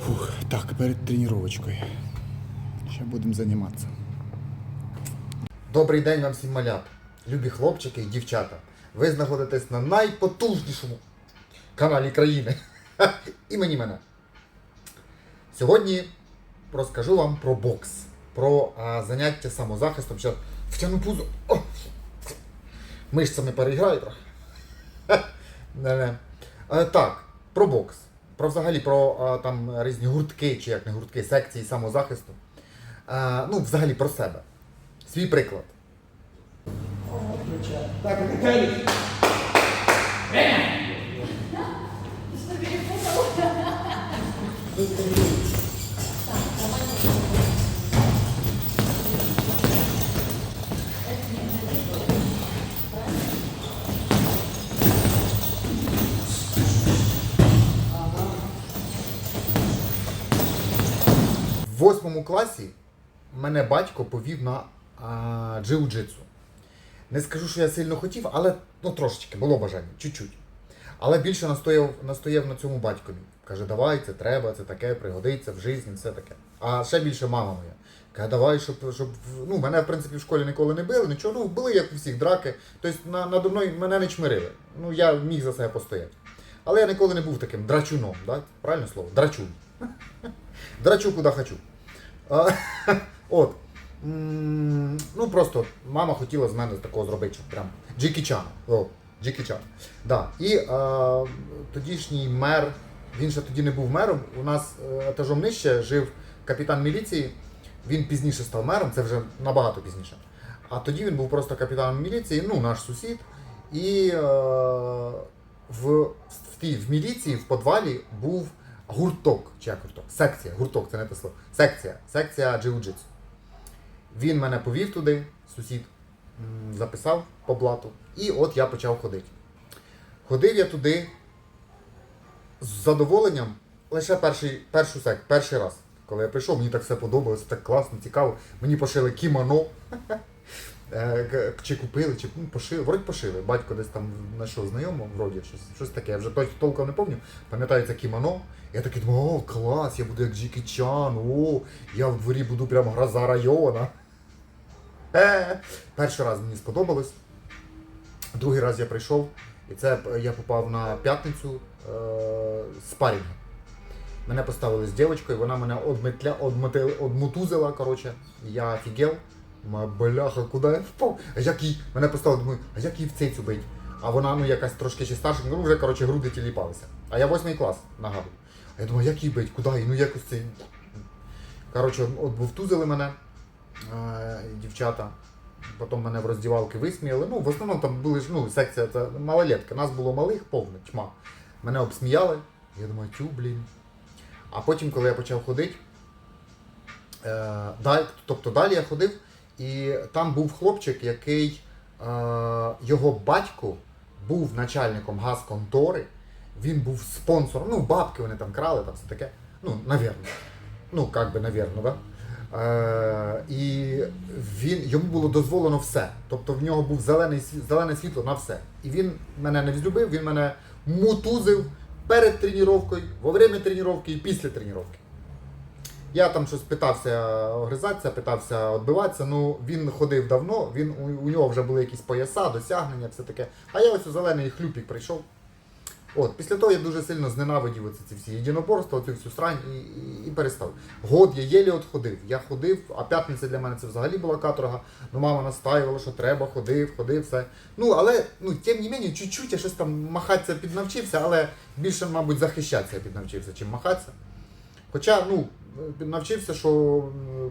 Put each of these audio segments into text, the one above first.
Фух, так, перед тренувачкою. Ще будемо займатися. Добрий день вам всім малят, любі хлопчики і дівчата. Ви знаходитесь на найпотужнішому каналі країни. Імені мене. Сьогодні розкажу вам про бокс, про а, заняття самозахистом. Зараз втягну пузо. О! Мишцями переіграю трохи. Не-не. Е, Так, про бокс про взагалі про е, там різні гуртки, чи як не гуртки, секції самозахисту. Е, ну, взагалі про себе. Свій приклад. Так, Время! 8 класі мене батько повів на джиу-джитсу. Не скажу, що я сильно хотів, але ну, трошечки було бажання, чуть-чуть. Але більше настояв настояв на цьому батькові. Каже, давай, це треба, це таке, пригодиться в житті, все таке. А ще більше мама моя. Каже, давай, щоб щоб ну, мене в принципі в школі ніколи не били, нічого, ну били, як у всіх драки. Тобто на, надо мною мене не чмирили. Ну, я міг за себе постояти. Але я ніколи не був таким драчуном, да? правильне слово? Драчун. Драчу куди хочу. От. Ну просто мама хотіла з мене такого зробити, щоб прям Джекі Чан. Джекі Чан. Да. І е, тодішній мер, він ще тоді не був мером. У нас е, етажом нижче жив капітан міліції. Він пізніше став мером, це вже набагато пізніше. А тоді він був просто капітаном міліції, ну, наш сусід. І е, в, в, в міліції в подвалі був гурток, чи як гурток? Секція, гурток, це не те слово. Секція, секція джиу-джитсу. Він мене повів туди, сусід записав по блату, і от я почав ходити. Ходив я туди з задоволенням лише перший, першу сек, перший раз. Коли я прийшов, мені так все подобалося, так класно, цікаво. Мені пошили кімоно. Е, Чи купили, чи ну, пошили. Вроді пошили. Батько десь там знайшов знайомого, вроді щось, щось таке. Я вже тол- толком не пам'ятаю. Пам'ятаю це кімоно. Я такий думав, о, клас, я буду як Джекі Чан, о, я в дворі буду прям гроза района. Е, Перший раз мені сподобалось. Другий раз я прийшов, і це я попав на п'ятницю е, спарінг. Мене поставили з дівчинкою, вона мене одмутузила, коротше. Я офігел. Бляха, куди я впав? А як їй? Мене поставили, думаю, а як їй в цейцю бить? А вона ну якась трошки ще старша, ну вже коротше груди тіліпалися. А я восьмий клас, нагадую. А я думаю, як їй бить? Куди? Ну якось цей. Коротше, от вовтузили мене е, дівчата. Потім мене в роздівалки висміяли. Ну, в основному там були ж ну, секція це малолетка. Нас було малих, повна тьма. Мене обсміяли. Я думаю, тю, блін. А потім, коли я почав ходити, е, далі, тобто далі я ходив, і там був хлопчик, який е, його батько був начальником газконтори, він був спонсором, ну, бабки вони там крали, там все таке. Ну, навірно. Ну, як би, навірно, да? Е, і він, йому було дозволено все. Тобто в нього був зелений, зелене світло на все. І він мене не взлюбив, він мене мутузив перед тренуванням, во время тренування і після тренування. Я там щось питався огризатися, питався відбиватися. Ну він ходив давно, він, у, у нього вже були якісь пояса, досягнення, все таке. А я ось у зелений хлюпік прийшов. От, після того я дуже сильно зненавидів оці ці всі єдиноборства, цю всю срань і, і, і перестав. Год я єлі от ходив. Я ходив, а п'ятниця для мене це взагалі була каторга. Ну, мама настаювала, що треба, ходив, ходив, все. Ну, але, ну, тим не менше, чуть-чуть я щось там махатися піднавчився, але більше, мабуть, захищатися піднавчився, чим махатися. Хоча, ну, навчився, що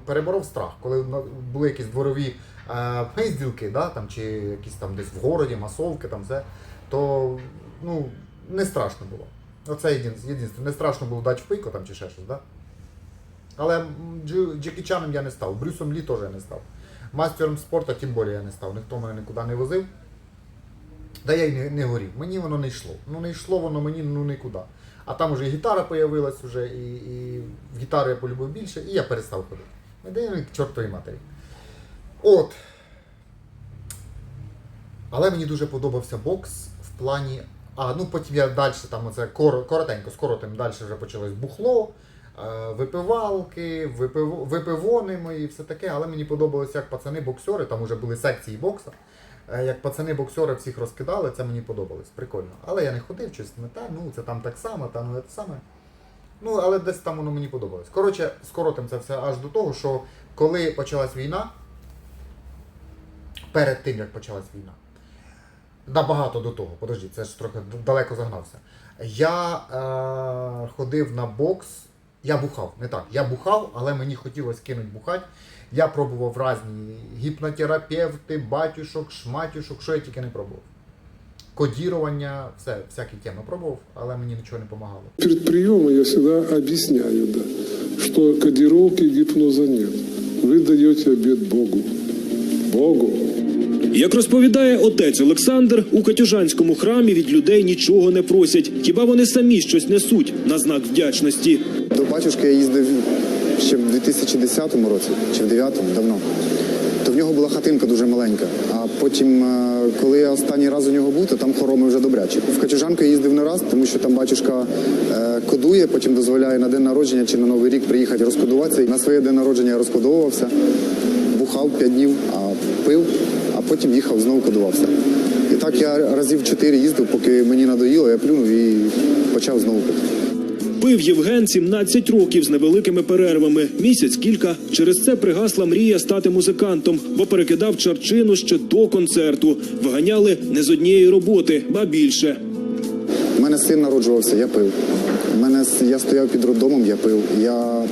переборов страх, коли були якісь дворові е, пизділки, да, там, чи якісь там десь в городі, масовки, там все, то ну, не страшно було. Оце єдин, єдинство. Не страшно було дати в пику там чи ще щось, да? Але м, Джі- Джекі Чаном я не став, Брюсом Лі теж я не став. Мастером спорту тим більше я не став, ніхто мене нікуди не возив. Да я й не, не горів. Мені воно не йшло. Ну не йшло воно мені ну нікуди. А там уже і гітара появилась вже, і, і гітару я полюбив більше, і я перестав ходити. Де я к чортовій матері. От. Але мені дуже подобався бокс в плані. А, ну потім я далі там оце коротенько, скоро тим далі вже почалось бухло. е, випивалки, випив, випивони мої, все таке, але мені подобалося, як пацани-боксери, там вже були секції бокса. Е, Як пацани-боксери всіх розкидали, це мені подобалось, прикольно. Але я не ходив, щось не те, ну це там так само, там не те саме. Ну, але десь там воно мені подобалось. Коротше, скоротим це все аж до того, що коли почалась війна, перед тим, як почалась війна, набагато до того, подожди, це ж трохи далеко загнався. Я е, ходив на бокс, я бухав, не так, я бухав, але мені хотілося кинути бухати. Я пробував різні гіпнотерапевти, батюшок, шматюшок, що я тільки не пробував. Кодірування, все, всякі теми пробував, але мені нічого не допомагало. Перед приемом я всегда объясняю, да, что кодировки гипноза нет. Вы даете обед Богу. Богу. Як розповідає отець Олександр, у Катюжанському храмі від людей нічого не просять. Хіба вони самі щось несуть на знак вдячності? До батюшки я їздив ще в 2010 році чи в 2009 давно. То в нього була хатинка дуже маленька. А потім, е, коли я останній раз у нього був, то там хороми вже добрячі. В Катюжанку я їздив не раз, тому що там батюшка е, кодує, потім дозволяє на день народження чи на Новий рік приїхати розкодуватися. І на своє день народження я розкодовувався, бухав 5 днів, а пив, а потім їхав знову кодувався. І так я разів 4 їздив, поки мені надоїло, я плюнув і почав знову пити. Пив Євген 17 років з невеликими перервами. Місяць кілька. Через це пригасла мрія стати музикантом, бо перекидав чарчину ще до концерту. Виганяли не з однієї роботи, ба більше. У мене син народжувався, я пив. У мене я стояв під роддомом, я пив. Я,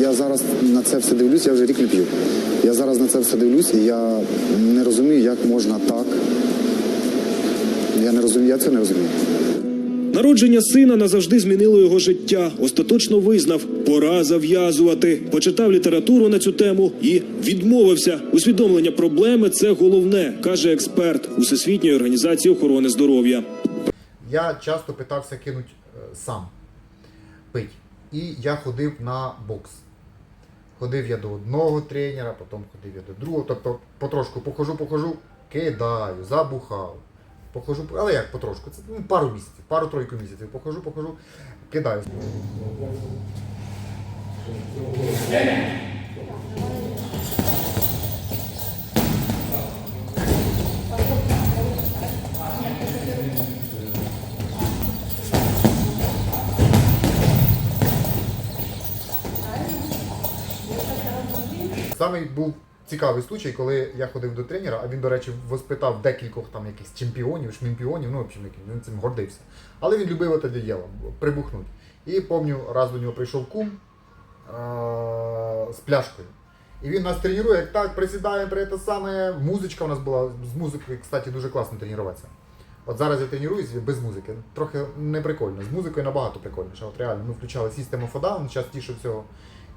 я зараз на це все дивлюсь, я вже рік не п'ю. Я зараз на це все дивлюсь, і я не розумію, як можна так. Я не розумію, я це не розумію. Народження сина назавжди змінило його життя. Остаточно визнав, пора зав'язувати. Почитав літературу на цю тему і відмовився. Усвідомлення проблеми це головне, каже експерт Усесвітньої організації охорони здоров'я. Я часто питався кинути е, сам пить. І я ходив на бокс. Ходив я до одного тренера, потім ходив я до другого. Тобто потрошку похожу, похожу, кидаю, забухав. Похожу, але як потрошку? Це ну, пару місяців, пару-тройку місяців. Похожу, похожу, кидаю. Самий був цікавий случай, коли я ходив до тренера, а він, до речі, воспитав декількох там якихось чемпіонів, шмімпіонів, ну, в общем, він цим гордився. Але він любив це діло, прибухнути. І пам'ятаю, раз до нього прийшов кум з пляшкою. І він нас тренує, як так, присідаємо при те саме. Музичка у нас була з музикою, кстати, дуже класно тренуватися. От зараз я тренуюсь без музики. Трохи не прикольно. З музикою набагато прикольніше. От реально, ми включали System of a Down, частіше всього.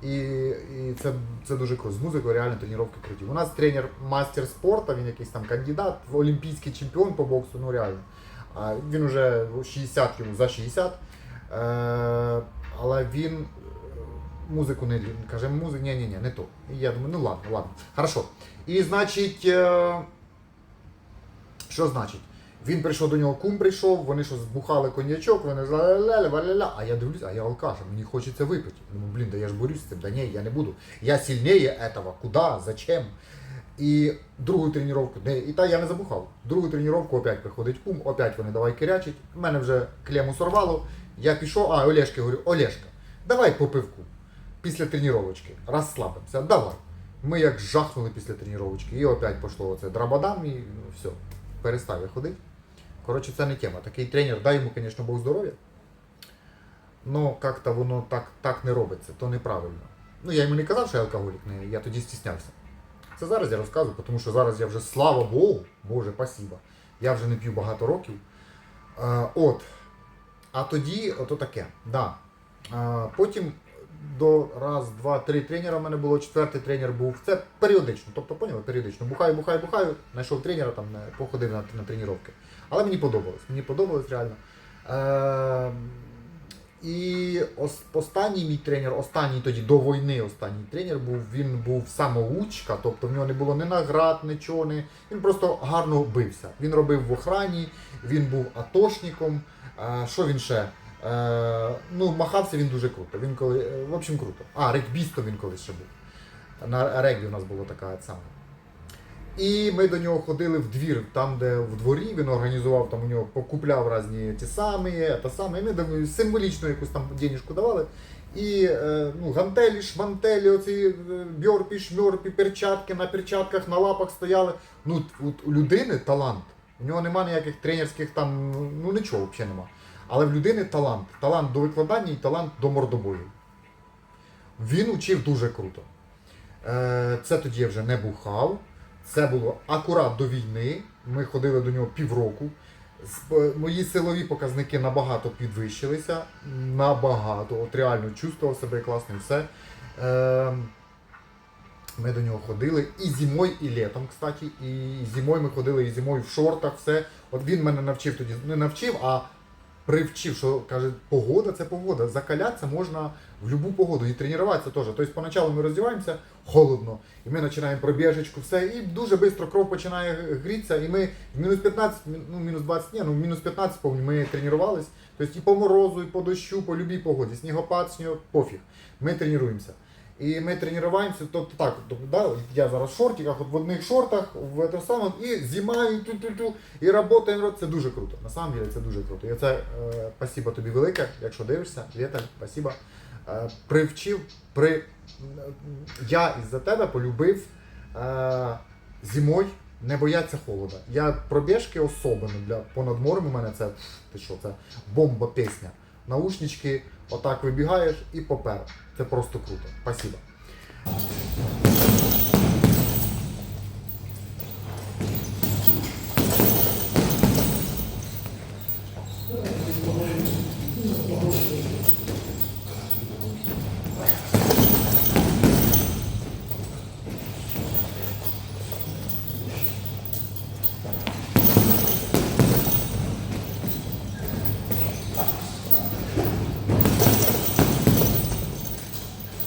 І, і це, це дуже круто. З музикою реально тренування круті. У нас тренер мастер спорту, він якийсь там кандидат, олімпійський чемпіон по боксу, ну реально. А він уже 60 йому за 60. Е, але він е, музику не любить. Каже, музик, ні, ні, ні, не то. І я думаю, ну ладно, ладно. Хорошо. І значить, е, що значить? Він прийшов до нього, кум прийшов, вони що збухали коньячок, вони ля ля ля а я дивлюсь, а я алкаш, мені хочеться випити. Думаю, блін, да я ж борюсь з цим, да ні, я не буду. Я сильнее этого, куда, зачем? І другу тренування, не, і та я не забухав. Другу тренування опять приходить кум, опять вони давай кирячить. У мене вже клему сорвало. Я пішов, а Олешки говорю, Олешка, давай по пивку після тренувачки, розслабимося, давай. Ми як жахнули після тренувачки, і опять пішло оце драбадам, і ну, все, перестав я ходити. Коротше, це не тема. Такий тренер, дай йому, звісно, Бог здоров'я. Ну, як-то воно так, так не робиться, то неправильно. Ну, я йому не казав, що я алкоголік, не, я тоді стіснявся. Це зараз я розказую, тому що зараз я вже, слава Богу, Боже, спасіба. Я вже не п'ю багато років. Е, от. А тоді, ото таке. Да. Е, потім до раз, два, три тренера в мене було, четвертий тренер був. Це періодично. Тобто, поняли, періодично. Бухаю, бухаю, бухаю, знайшов тренера, там, е, походив на, на тренування. Але мені подобалось. Мені подобалось реально. Е, і ос- останній мій тренер, останній тоді до війни, останній тренер був, він був самоучка, тобто в нього не було ні наград, нічого. Не, він просто гарно бився. Він робив в охрані, він був атошником. Е, що він ще? Е, ну, махався він дуже круто. Він коли, е, в общем, круто. А, регбісто він колись ще був. На регбі у нас була така саме. І ми до нього ходили в двір, там, де в дворі він організував, там у нього покупляв різні ті самі, те саме. І ми символічно якусь там денежку давали. І е, ну, гантелі, шмантелі, оці бьорпі, шмьорпі, перчатки на перчатках, на лапах стояли. Ну, от у людини талант. У нього нема ніяких тренерських там, ну нічого взагалі нема. Але в людини талант. Талант до викладання і талант до мордобою. Він учив дуже круто. Е, Це тоді я вже не бухав. Це було акурат до війни. Ми ходили до нього півроку. Е, Мої силові показники набагато підвищилися. Набагато. От реально чувствував себе класним все. Е, Ми до нього ходили і зимою, і літом, кстати. І зимою ми ходили, і зимою в шортах, все. От він мене навчив тоді, не навчив, а привчив, що каже, погода це погода. Закалятися можна в будь-яку погоду і тренуватися теж. Тобто спочатку ми роздіваємося холодно, і ми починаємо пробіжечку, все, і дуже швидко кров починає грітися, і ми в мінус 15, ну мінус 20, ні, ну в мінус 15 повні ми тренувались. Тобто і по морозу, і по дощу, по любій погоді, снігопад, сніг, пофіг. Ми тренуємося. І ми тренуємося, тобто так, да, я зараз в шортиках, от в одних шортах, в самому, і зима, і ту-ту-ту, і робота, це дуже круто. На це дуже круто. І це е, тобі велике, якщо дивишся, Віталь, спасибо. Е, привчив, при... я із-за тебе полюбив е, зимою не бояться холода. Я пробіжки особливо для понад морем у мене це ти що, це бомба пісня. Наушнички, отак вибігаєш і попер. Це просто круто. Спасибо.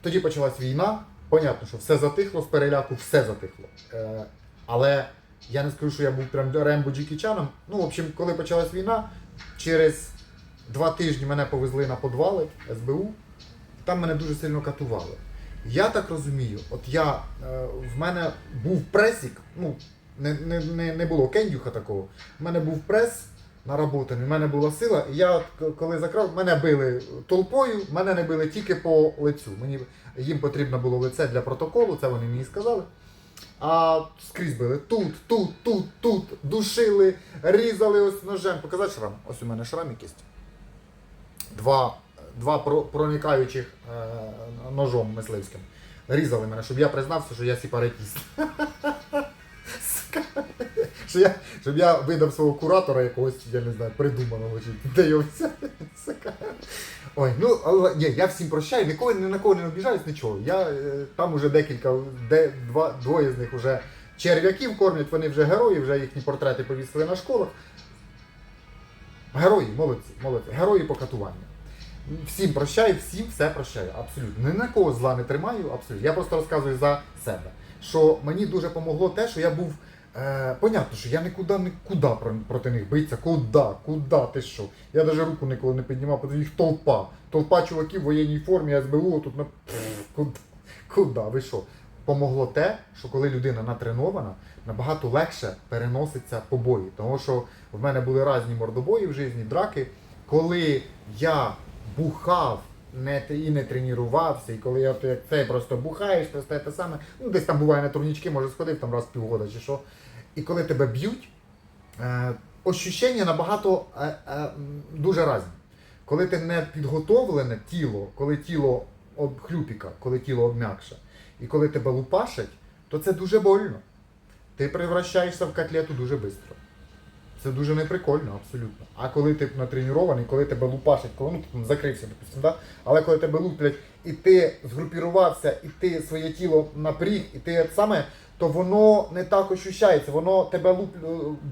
Тоді почалась війна. Понятно, що все затихло з переляку, все затихло. Е, але я не скажу, що я був прям Рембо Джекі Чаном. Ну, в общем, коли почалась війна, через два тижні мене повезли на подвали СБУ, там мене дуже сильно катували. Я так розумію, от я е, в мене був пресік, ну не, не, не, не було кендюха такого. В мене був прес наработаний, в мене була сила. І я коли закрав, мене били толпою, мене не били тільки по лицю. Мені їм потрібно було лице для протоколу, це вони мені сказали. А скрізь били тут, тут, тут, тут, душили, різали ось ножем. Показати шрам. Ось у мене шрам якийсь. Два, два проникаючих е, ножом мисливським. Різали мене, щоб я признався, що я сепаратіст. Що я, щоб я видав свого куратора якогось, я не знаю, придуманого чи де його взяти. Ой, ну але ні, я всім прощаю, ніколи ні на кого не обіжаюсь, нічого. Я е, там уже декілька, де, два, двоє з них вже черв'яків кормлять, вони вже герої, вже їхні портрети повісили на школах. Герої, молодці, молодці, герої покатування. Всім прощаю, всім все прощаю. Абсолютно. Ні на кого зла не тримаю, абсолютно. Я просто розказую за себе. Що мені дуже помогло те, що я був. Е, понятно, що я нікуди нікуди про- проти них биться. Куди? Куди ти що? Я навіть руку ніколи не піднімав, тому їх толпа. Толпа чуваків в воєнній формі, СБУ, тут на куди? Куди? Ви що? Помогло те, що коли людина натренована, набагато легше переноситься побої. Тому що в мене були різні мордобої в житті, драки. Коли я бухав не, і не тренувався, і коли я як цей просто бухаєш, то те саме, ну десь там буває на турнічки, може сходив там раз півгода чи що. І коли тебе б'ють, е, ощущення набагато е, е, дуже різні. Коли ти не підготовлене тіло, коли тіло обхлюпіка, коли тіло обм'якше, і коли тебе лупашать, то це дуже больно. Ти превращаєшся в котлету дуже швидко. Це дуже неприкольно, абсолютно. А коли ти натренований, коли тебе лупашать, коли ну, ти там закрився, допустим, да? але коли тебе луплять, і ти згрупірувався, і ти своє тіло напріг, і ти саме, то воно не так ощущається, воно тебе луп,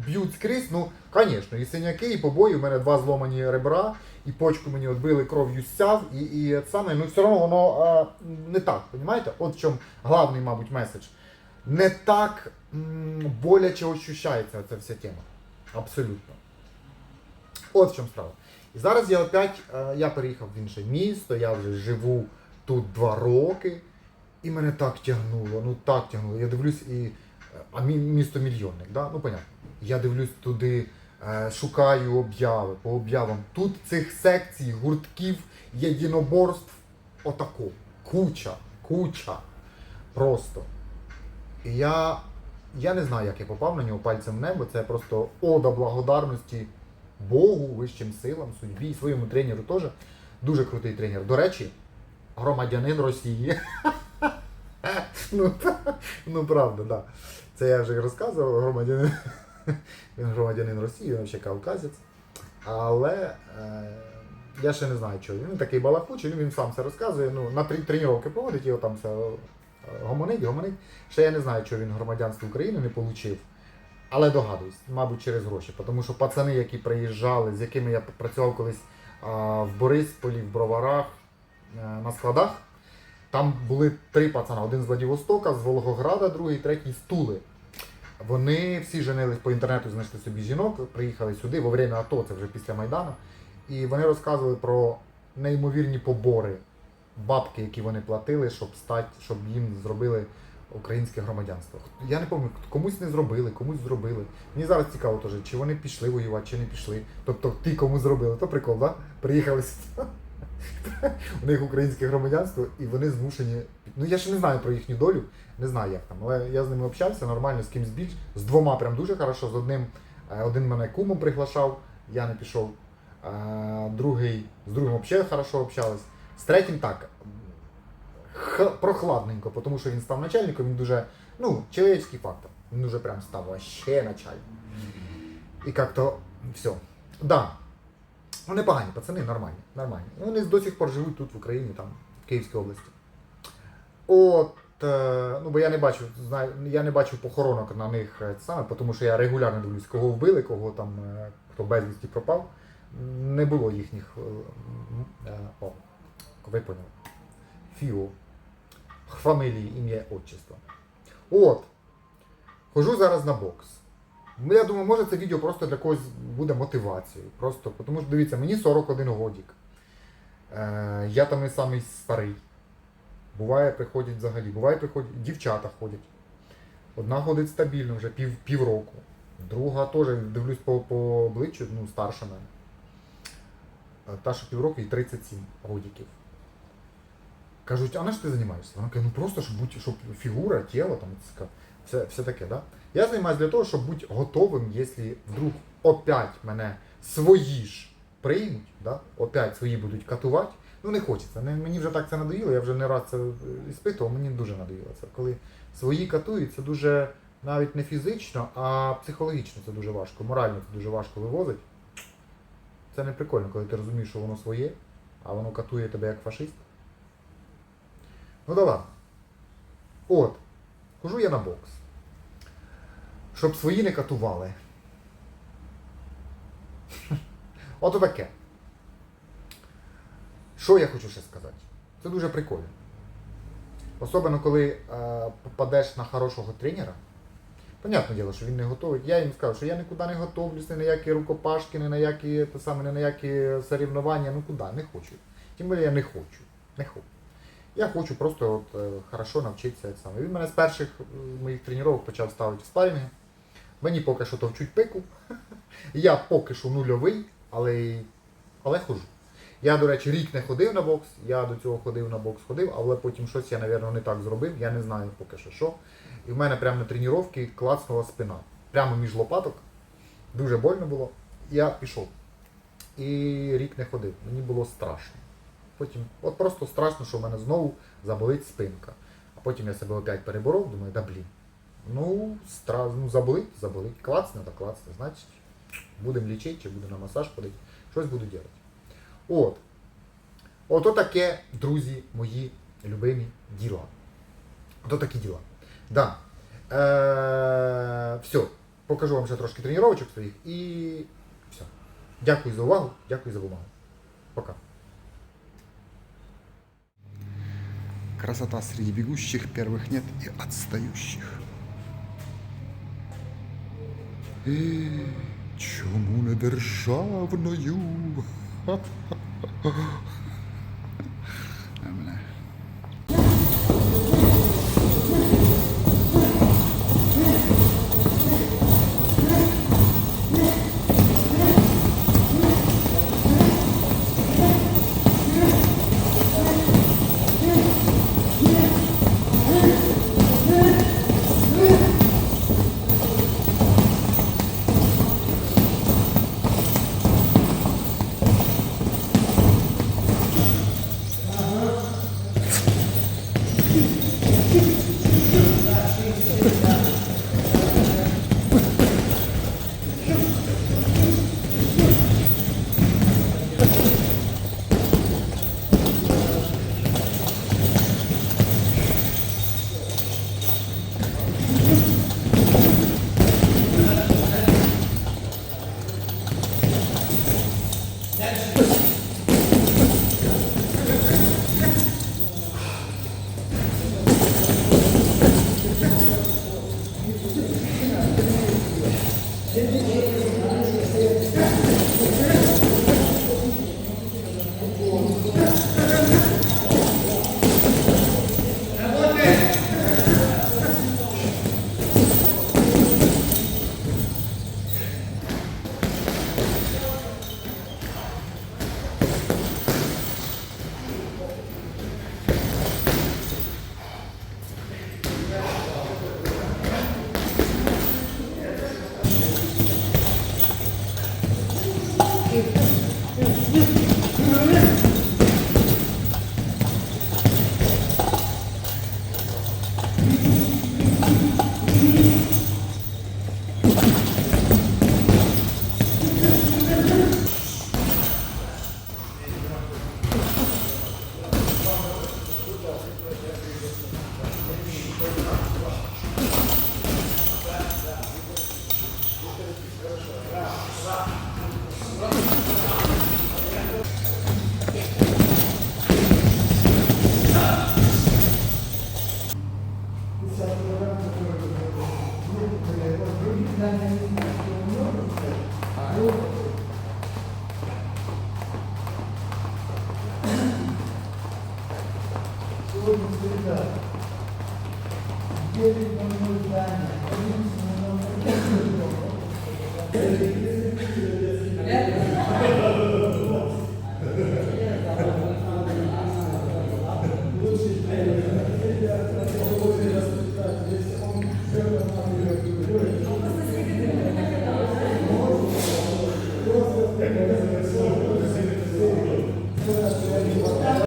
б'ють скрізь, ну, звісно, і синяки, і побої, у мене два зломані ребра, і почку мені відбили, кров'ю стяв, і, і саме, ну все одно воно а, не так, розумієте? От в чому головний, мабуть, меседж. Не так м, боляче ощущається ця вся тема. Абсолютно. От в чому справа. І зараз я опять, е, я переїхав в інше місто, я вже живу тут два роки, і мене так тягнуло, ну так тягнуло. Я дивлюсь і. е, А місто мільйонник, да? ну понятно. Я дивлюсь туди, е, шукаю обяви по об'явам. Тут цих секцій, гуртків, єдиноборств отако. Куча, куча. Просто. І я, я не знаю, як я попав на нього пальцем в небо. Це просто ода благодарності Богу, вищим силам, судьбі і своєму тренеру теж. Дуже крутий тренер. До речі, громадянин Росії. ну, ну правда, да. Це я вже розказував, громадянин. Він громадянин Росії, він ще кавказець. Але е, я ще не знаю, чого. Він такий балакучий, він сам все розказує. Ну, на трі- тренування проводить, його там все гомонить, гомонить. Ще я не знаю, чого він громадянство України не отримав. Але догадуюсь, мабуть, через гроші. Тому що пацани, які приїжджали, з якими я працював колись в Борисполі, в Броварах, е, на складах, там були три пацана: один з Владивостока, з Волгограда, другий, третій з Тули. Вони всі женились по інтернету, знайшли собі жінок, приїхали сюди во время АТО, це вже після Майдану. І вони розказували про неймовірні побори, бабки, які вони платили, щоб стати, щоб їм зробили українське громадянство. Я не пам'ятаю, комусь не зробили, комусь зробили. Мені зараз цікаво теж, чи вони пішли воювати, чи не пішли. Тобто ті, кому зробили, то прикол, да? Приїхали. У них українське громадянство, і вони змушені. Ну я ще не знаю про їхню долю, не знаю як там, але я з ними общався нормально, з кимсь більш. З двома прям дуже хорошо. З одним е, один мене кумом приглашав, я не пішов. Е, Другий, з другим взагалі хорошо общались. З третім так. Х, прохладненько, тому що він став начальником, він дуже, ну, чоловічний фактор. Він дуже прям став вообще начальником. І як-то все. Да. Ну, непогані пацани, нормальні, нормальні. Ну, Вони до сих пор живуть тут, в Україні, там, в Київській області. От, е, ну, бо я не бачу, знаю, я не бачу похоронок на них е, саме, тому що я регулярно дивлюсь, кого вбили, кого там, е, хто безвісті пропав. Не було їхніх. О, ви поняли. Фіо. Фамилії, ім'я, отчество. От. Хожу зараз на бокс. Ну, я думаю, може це відео просто для когось буде мотивацією. Просто, тому що дивіться, мені 41 годик. Е, я там не самий старий. Буває, приходять взагалі. Буває, приходять, дівчата ходять. Одна ходить стабільно вже пів, півроку. Друга теж дивлюсь по, по обличчю, ну, старша мене. Та, що півроку і 37 годиків. Кажуть, а на що ти займаєшся? Вона каже, ну просто щоб бути, щоб фігура, тіло, там, все, все таке, да? Я займаюся для того, щоб бути готовим, якщо вдруг опять мене свої ж приймуть, да? опять свої будуть катувати. Ну не хочеться. Мені вже так це надоїло, я вже не раз це іспитував, мені дуже надоїло це. Коли свої катують, це дуже навіть не фізично, а психологічно це дуже важко, морально це дуже важко вивозить. Це не прикольно, коли ти розумієш, що воно своє, а воно катує тебе як фашист. Ну ладно. От. Хожу я на бокс. Щоб свої не катували. Ото таке. Що я хочу ще сказати? Це дуже прикольно. Особливо, коли е, попадеш на хорошого тренера. Понятне діло, що він не готовий. Я їм сказав, що я нікуди не готовлюсь, ні на які рукопашки, ні на які, те саме, ні на які соревнування, ну куди, не хочу. Тим більше я не хочу. Не хочу. Я хочу просто от, е, хорошо навчитися. як саме. Він мене з перших е, моїх тренувань почав ставити в спарринги. Мені поки що товчуть пику. Я поки що нульовий, але, але ходжу. Я, до речі, рік не ходив на бокс, я до цього ходив на бокс, ходив, але потім щось я, мабуть, не так зробив, я не знаю поки що що. І в мене прямо на тренувці клацнула спина. Прямо між лопаток. Дуже больно було. Я пішов. І рік не ходив. Мені було страшно. Потім, от просто страшно, що в мене знову заболить спинка. А потім я себе опять переборов, думаю, да блін. Ну, стра... ну заболить, заболить. Клацне, да клацне. Значить, будемо лічити, чи буду на масаж ходити. Щось буду робити. От. Ото таке, друзі, мої любимі діла. Ото такі діла. Да. Е, все. Покажу вам ще трошки тренувачок своїх і все. Дякую за увагу, дякую за увагу. Пока. Красота среди бегущих, первых нет и отстающих. Е, Чому не державною А,